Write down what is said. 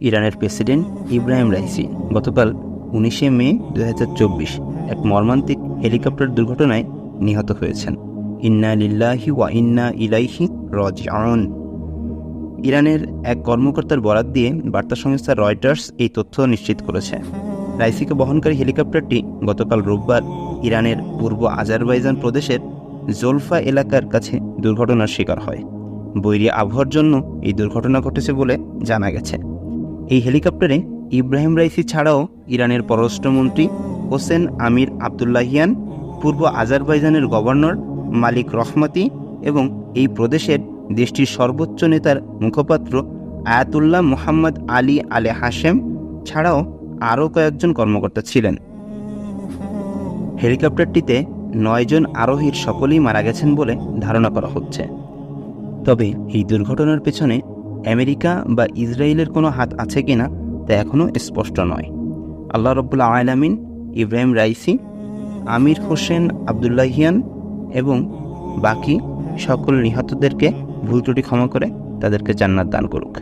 ইরানের president Ebrahim Raisi গতকাল উনিশে মে দু এক মর্মান্তিক হেলিকপ্টার দুর্ঘটনায় নিহত হয়েছেন। ইন্না লিল্লাহি ওয়া ইন্না ইলাইহি রজিউন। ইরানের এক কর্মকর্তার বরাত দিয়ে বার্তা সংস্থা রয়টার্স এই তথ্য নিশ্চিত করেছে। রাইসিকে বহনকারী হেলিকপ্টারটি গতকাল রোববার ইরানের পূর্ব আজারবাইজান প্রদেশের জোলফা এলাকার কাছে দুর্ঘটনার শিকার হয়। বৈরী আবহাওয়ার জন্য এই দুর্ঘটনা ঘটেছে বলে জানা গেছে। এই হেলিকপ্টারে ইব্রাহিম রাইসি ছাড়াও ইরানের পররাষ্ট্রমন্ত্রী হোসেন আমির আবদুল্লাহিয়ান, পূর্ব আজারবাইজানের গভর্নর মালিক রহমতি এবং এই প্রদেশের দেশটির সর্বোচ্চ নেতার মুখপাত্র আয়াতুল্লাহ মোহাম্মদ আলী আলে হাশেম ছাড়াও আরও কয়েকজন কর্মকর্তা ছিলেন। হেলিকপ্টারটিতে নয়জন আরোহীর সকলেই মারা গেছেন বলে ধারণা করা হচ্ছে। তবে এই দুর্ঘটনার পেছনে আমেরিকা বা ইসরায়েলের কোনো হাত আছে কিনা তা এখনও স্পষ্ট নয়। আল্লাহ রব্বুল্লা আয়লামিন Ebrahim Raisi, Amir Hossein Abdollahian এবং বাকি সকল নিহতদেরকে ভুল ত্রুটি ক্ষমা করে তাদেরকে জান্নাত দান করুক।